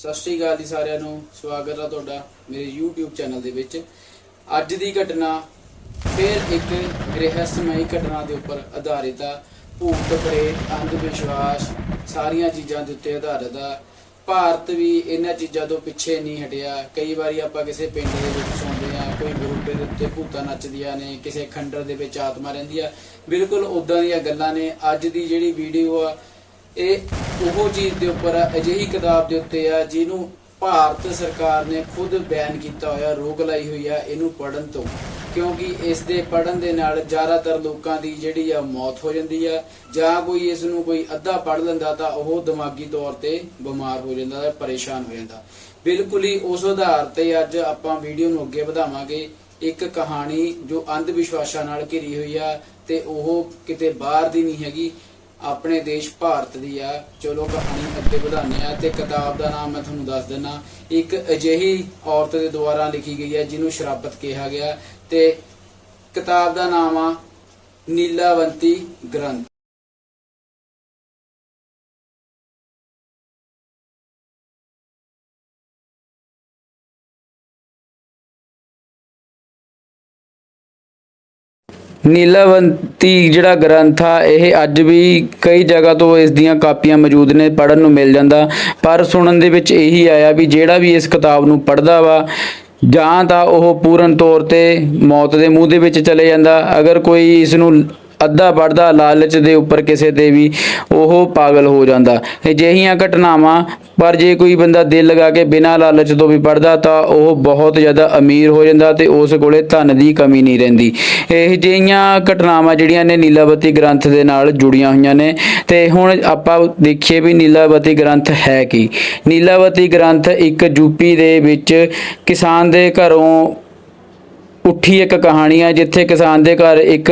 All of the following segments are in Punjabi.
ਸਤਿ ਸ਼੍ਰੀ ਅਕਾਲ ਜੀ ਸਾਰਿਆਂ ਨੂੰ, ਸਵਾਗਤ ਹੈ ਤੁਹਾਡਾ ਮੇਰੇ YouTube ਚੈਨਲ ਦੇ ਵਿੱਚ। ਅੱਜ ਦੀ ਘਟਨਾ ਫਿਰ ਇੱਕ ਗ੍ਰਹਿਸਮਈ ਘਟਨਾ ਦੇ ਉੱਪਰ ਆਧਾਰਿਤ ਆ। ਭੂਤ ਪ੍ਰੇਤ, ਅੰਧ ਵਿਸ਼ਵਾਸ, ਸਾਰੀਆਂ ਚੀਜ਼ਾਂ ਦੇ ਉੱਤੇ ਆਧਾਰਿਤ ਆ। ਭਾਰਤ ਵੀ ਇਹਨਾਂ ਚੀਜ਼ਾਂ ਤੋਂ ਪਿੱਛੇ ਨਹੀਂ ਹਟਿਆ। ਕਈ ਵਾਰੀ ਆਪਾਂ ਕਿਸੇ ਪਿੰਡ ਦੇ ਵਿੱਚ ਸੁਣਦੇ ਆ, ਕੋਈ ਗਰੁੱਪ ਦੇ ਉੱਤੇ ਭੂਤਾਂ ਨੱਚਦੀਆਂ ਨੇ, ਕਿਸੇ ਖੰਡਰ ਦੇ ਵਿੱਚ ਆਤਮਾ ਰਹਿੰਦੀ ਆ। ਬਿਲਕੁਲ ਉਦਾਂ ਦੀਆਂ ਗੱਲਾਂ ਨੇ। ਅੱਜ ਦੀ ਜਿਹੜੀ ਵੀਡੀਓ ਆ ਇਹ ਉਹ ਚੀਜ਼ ਦੇ ਉੱਪਰ ਆ, ਅਜਿਹੀ ਕਿਤਾਬ ਦੇ ਉੱਤੇ ਆ ਜਿਹਨੂੰ ਭਾਰਤ ਸਰਕਾਰ ਨੇ ਖੁਦ ਬੈਨ ਕੀਤਾ ਹੋਇਆ ਰੋਕ ਲਾਈ ਹੋਈ ਆ ਇਹਨੂੰ ਪੜਨ ਤੋਂ। ਕਿਉਂਕਿ ਇਸ ਦੇ ਪੜਨ ਦੇ ਨਾਲ ਜ਼ਿਆਦਾਤਰ ਲੋਕਾਂ ਦੀ ਜਿਹੜੀ ਆ ਮੌਤ ਹੋ ਜਾਂਦੀ ਆ ਜਾਂ ਕੋਈ ਇਸ ਨੂੰ ਕੋਈ ਅੱਧਾ ਪੜ ਲੈਂਦਾ ਤਾਂ ਉਹ ਦਿਮਾਗੀ ਤੌਰ ਤੇ ਬਿਮਾਰ ਹੋ ਜਾਂਦਾ ਹੈ ਪਰੇਸ਼ਾਨ ਹੋ ਜਾਂਦਾ। ਬਿਲਕੁਲ ਹੀ ਉਸ ਆਧਾਰ ਤੇ ਅੱਜ ਆਪਾਂ ਵੀਡੀਓ ਨੂੰ ਅੱਗੇ ਵਧਾਵਾਂਗੇ। ਇੱਕ ਕਹਾਣੀ ਜੋ ਅੰਧ ਵਿਸ਼ਵਾਸਾਂ ਨਾਲ ਘਿਰੀ ਹੋਈ ਆ ਤੇ ਉਹ ਕਿਤੇ ਬਾਹਰ ਦੀ ਨਹੀਂ ਹੈਗੀ। ਆਪਣੇ ਦੇਸ਼ ਭਾਰਤ ਦੀ ਆ। ਚਲੋ ਕਹਾਣੀ ਅੱਗੇ ਵਧਾਉਂਦੇ ਆ ਤੇ ਕਿਤਾਬ ਦਾ ਨਾਮ ਮੈਂ ਤੁਹਾਨੂੰ ਦੱਸ ਦਿੰਨਾ ਇੱਕ ਅਜਿਹੀ ਔਰਤ ਦੇ ਦੁਆਰਾ ਲਿਖੀ ਗਈ ਹੈ, ਜਿਹਨੂੰ ਸ਼ਰਾਬਤ ਕਿਹਾ ਗਿਆ। ਤੇ ਕਿਤਾਬ ਦਾ ਨਾਮ ਆ ਨੀਲਾਵੰਤੀ ਗ੍ਰੰਥ। ਨੀਲਾਵੰਤੀ ਜਿਹੜਾ ਗ੍ਰੰਥ ਆ, ਇਹ ਅੱਜ ਵੀ ਕਈ ਜਗ੍ਹਾ ਤੋਂ ਇਸ ਦੀਆਂ ਕਾਪੀਆਂ ਮੌਜੂਦ ਨੇ ਪੜਨ ਨੂੰ ਮਿਲ ਜਾਂਦਾ। ਪਰ ਸੁਣਨ ਦੇ ਵਿੱਚ ਇਹੀ ਆਇਆ ਵੀ ਜਿਹੜਾ ਵੀ ਇਸ ਕਿਤਾਬ ਨੂੰ ਪੜਦਾ ਵਾ, ਜਾਂ ਤਾਂ ਉਹ ਪੂਰਨ ਤੌਰ ਤੇ ਮੌਤ ਦੇ ਮੂੰਹ ਦੇ ਵਿੱਚ ਚਲੇ ਜਾਂਦਾ। ਅਗਰ ਕੋਈ ਇਸ ਨੂੰ ਅੱਧਾ ਪੜਦਾ ਲਾਲਚ ਦੇ ਉੱਪਰ ਕਿਸੇ ਤੇ ਵੀ ਉਹ ਪਾਗਲ ਹੋ ਜਾਂਦਾ। ਅਜਿਹੀਆਂ ਘਟਨਾਵਾਂ, ਪਰ ਜੇ ਕੋਈ ਬੰਦਾ ਦਿਲ ਲਗਾ ਕੇ ਬਿਨਾਂ ਲਾਲਚ ਤੋਂ ਵੀ ਪੜਦਾ ਤਾਂ ਉਹ ਬਹੁਤ ਜ਼ਿਆਦਾ ਅਮੀਰ ਹੋ ਜਾਂਦਾ ਤੇ ਉਸ ਕੋਲੇ ਧਨ ਦੀ ਕਮੀ ਨਹੀਂ ਰਹਿੰਦੀ। ਇਹ ਜਿਹੀਆਂ ਘਟਨਾਵਾਂ ਜਿਹੜੀਆਂ ਨੇ ਨੀਲਾਵਤੀ ਗ੍ਰੰਥ ਦੇ ਨਾਲ ਜੁੜੀਆਂ ਹੋਈਆਂ ਨੇ ਤੇ ਹੁਣ ਆਪਾਂ ਦੇਖੀਏ ਵੀ ਨੀਲਾਵਤੀ ਗ੍ਰੰਥ ਹੈ ਕੀ। ਨੀਲਾਵਤੀ ਗ੍ਰੰਥ ਇੱਕ ਯੂਪੀ ਦੇ ਵਿੱਚ ਕਿਸਾਨ ਦੇ ਘਰੋਂ ਉੱਠੀ ਇੱਕ ਕਹਾਣੀ ਆ ਜਿੱਥੇ ਕਿਸਾਨ ਦੇ ਘਰ ਇੱਕ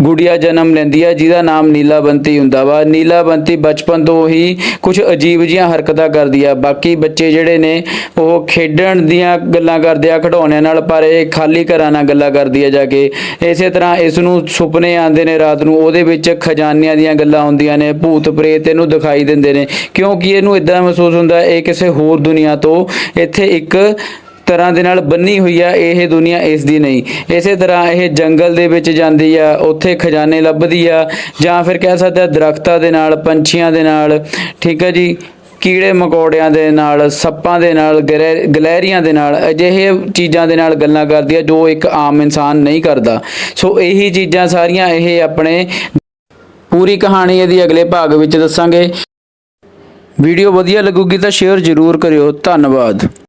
ਗੁੜੀਆ ਜਨਮ ਲੈਂਦੀ ਹੈ ਜਿਹਦਾ ਨਾਮ ਨੀਲਾਬੰਤੀ ਹੁੰਦਾ ਵਾ। ਨੀਲਾਬੰਤੀ ਬਚਪਨ ਤੋਂ ਹੀ ਕੁਝ ਅਜੀਬ ਜੀਆਂ ਹਰਕਤਾਂ ਕਰਦੀ ਆ। ਬਾਕੀ ਬੱਚੇ ਜਿਹੜੇ ਨੇ, ਉਹ ਖੇਡਣ ਦੀਆਂ ਗੱਲਾਂ ਕਰਦੇ ਆ, ਖਿਡੌਣਿਆਂ ਨਾਲ, ਪਰ ਇਹ ਖਾਲੀ ਘਰਾਂ ਨਾਲ ਗੱਲਾਂ ਕਰਦੀ ਆ ਜਾ ਕੇ। ਇਸੇ ਤਰ੍ਹਾਂ ਇਸ ਨੂੰ ਸੁਪਨੇ ਆਉਂਦੇ ਨੇ ਰਾਤ ਨੂੰ, ਉਹਦੇ ਵਿੱਚ ਖਜ਼ਾਨਿਆਂ ਦੀਆਂ ਗੱਲਾਂ ਹੁੰਦੀਆਂ ਨੇ, ਭੂਤ ਪ੍ਰੇਤ ਇਹਨੂੰ ਦਿਖਾਈ ਦਿੰਦੇ ਨੇ। ਕਿਉਂਕਿ ਇਹਨੂੰ ਇਦਾਂ ਮਹਿਸੂਸ ਹੁੰਦਾ, ਇਹ ਕਿਸੇ ਹੋਰ ਦੁਨੀਆ ਤੋਂ, ਇੱਥੇ ਇੱਕ ਤਰ੍ਹਾਂ ਦੇ ਨਾਲ ਬੰਨੀ ਹੋਈ ਆ, ਇਹ ਦੁਨੀਆ ਇਸ ਦੀ ਨਹੀਂ। ਇਸੇ ਤਰ੍ਹਾਂ ਇਹ ਜੰਗਲ ਦੇ ਵਿੱਚ ਜਾਂਦੀ ਆ, ਉੱਥੇ ਖਜ਼ਾਨੇ ਲੱਭਦੀ ਆ, ਜਾਂ ਫਿਰ ਕਹਿ ਸਕਦੇ ਆ ਦਰਖਤਾਂ ਦੇ ਨਾਲ, ਪੰਛੀਆਂ ਦੇ ਨਾਲ, ਠੀਕ ਹੈ ਜੀ? ਕੀੜੇ ਮਕੌੜਿਆਂ ਦੇ ਨਾਲ, ਸੱਪਾਂ ਦੇ ਨਾਲ, ਗਲੈ- ਗਲੈਰੀਆਂ ਦੇ ਨਾਲ, ਅਜਿਹੇ ਚੀਜ਼ਾਂ ਦੇ ਨਾਲ ਗੱਲਾਂ ਕਰਦੀ ਆ ਜੋ ਇੱਕ ਆਮ ਇਨਸਾਨ ਨਹੀਂ ਕਰਦਾ। ਸੋ ਇਹੀ ਚੀਜ਼ਾਂ ਸਾਰੀਆਂ ਇਹ ਆਪਣੇ ਪੂਰੀ ਕਹਾਣੀ ਇਹਦੀ ਅਗਲੇ ਭਾਗ ਵਿੱਚ ਦੱਸਾਂਗੇ। ਵੀਡੀਓ ਵਧੀਆ ਲੱਗੂਗੀ ਤਾਂ ਸ਼ੇਅਰ ਜ਼ਰੂਰ ਕਰਿਓ। ਧੰਨਵਾਦ।